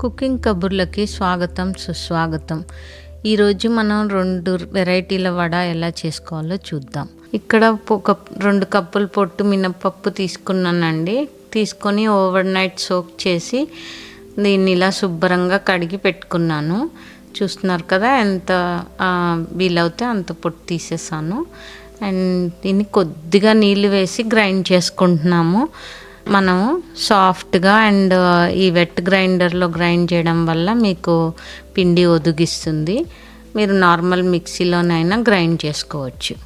Cooking కబుర్లకి స్వాగతం సుస్వాగతం. ఈరోజు మనం రెండు వెరైటీల వడ ఎలా చేసుకోవాలో చూద్దాం. ఇక్కడ ఒక రెండు కప్పులు పొట్టు మినపప్పు తీసుకున్నానండి. తీసుకొని ఓవర్ నైట్ సోక్ చేసి దీన్ని ఇలా శుభ్రంగా కడిగి పెట్టుకున్నాను. చూస్తున్నారు కదా ఎంత వీలవుతే అంత పొట్టు తీసేసాను. అండ్ దీన్ని కొద్దిగా నీళ్ళు వేసి గ్రైండ్ చేసుకుంటున్నాము. మనము సాఫ్ట్గా అండ్ ఈ వెట్ గ్రైండర్లో గ్రైండ్ చేయడం వల్ల మీకు పిండి ఒదిగిస్తుంది. మీరు నార్మల్ మిక్సీలోనైనా గ్రైండ్ చేసుకోవచ్చు.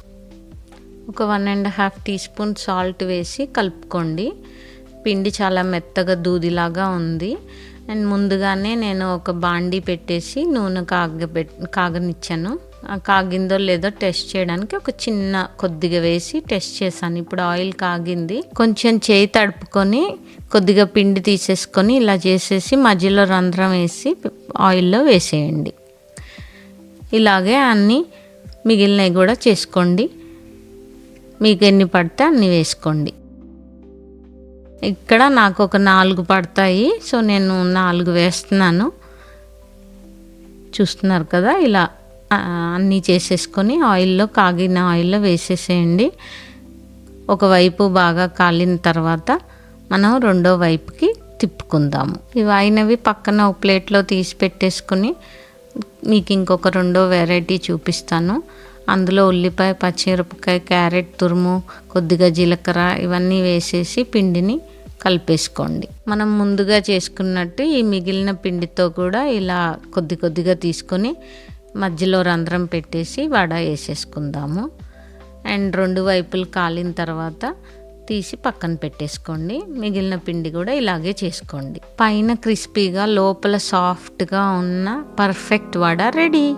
ఒక one and half teaspoon salt వేసి కలుపుకోండి. పిండి చాలా మెత్తగా దూదిలాగా ఉంది. అండ్ ముందుగానే నేను ఒక బాండీ పెట్టేసి నూనె కాగబెట్ కాగనిచ్చాను. కాగిందో లేదో టెస్ట్ చేయడానికి ఒక చిన్న కొద్దిగా వేసి టెస్ట్ చేశాను. ఇప్పుడు ఆయిల్ కాగింది. కొంచెం చేయి తడుపుకొని కొద్దిగా పిండి తీసేసుకొని ఇలా చేసేసి మధ్యలో రంధ్రం వేసి ఆయిల్లో వేసేయండి. ఇలాగే అన్నీ మిగిలినవి కూడా చేసుకోండి. మీకు ఎన్ని పడితే అన్ని వేసుకోండి. ఇక్కడ నాకు ఒక నాలుగు పడతాయి. సో నేను నాలుగు వేస్తున్నాను. చూస్తున్నారు కదా? ఇలా అన్నీ చేసేసుకొని ఆయిల్లో కాగిన ఆయిల్లో వేసేసేయండి. ఒకవైపు బాగా కాలిన తర్వాత మనం రెండో వైపుకి తిప్పుకుందాము. ఇవి అయినవి పక్కన ఒక ప్లేట్లో తీసి పెట్టేసుకుని మీకు ఇంకొక రెండో వెరైటీ చూపిస్తాను. అందులో ఉల్లిపాయ పచ్చిమిరపకాయ క్యారెట్ తురుము కొద్దిగా జీలకర్ర ఇవన్నీ వేసేసి పిండిని కలిపేసుకోండి. మనం ముందుగా చేసుకున్నట్టు ఈ మిగిలిన పిండితో కూడా ఇలా కొద్ది కొద్దిగా తీసుకొని మధ్యలో రంధ్రం పెట్టేసి వడ వేసేసుకుందాము. అండ్ రెండు వైపులు కాలిన తర్వాత తీసి పక్కన పెట్టేసుకోండి. మిగిలిన పిండి కూడా ఇలాగే చేసుకోండి. పైన క్రిస్పీగా లోపల సాఫ్ట్గా ఉన్న పర్ఫెక్ట్ వడ రెడీ.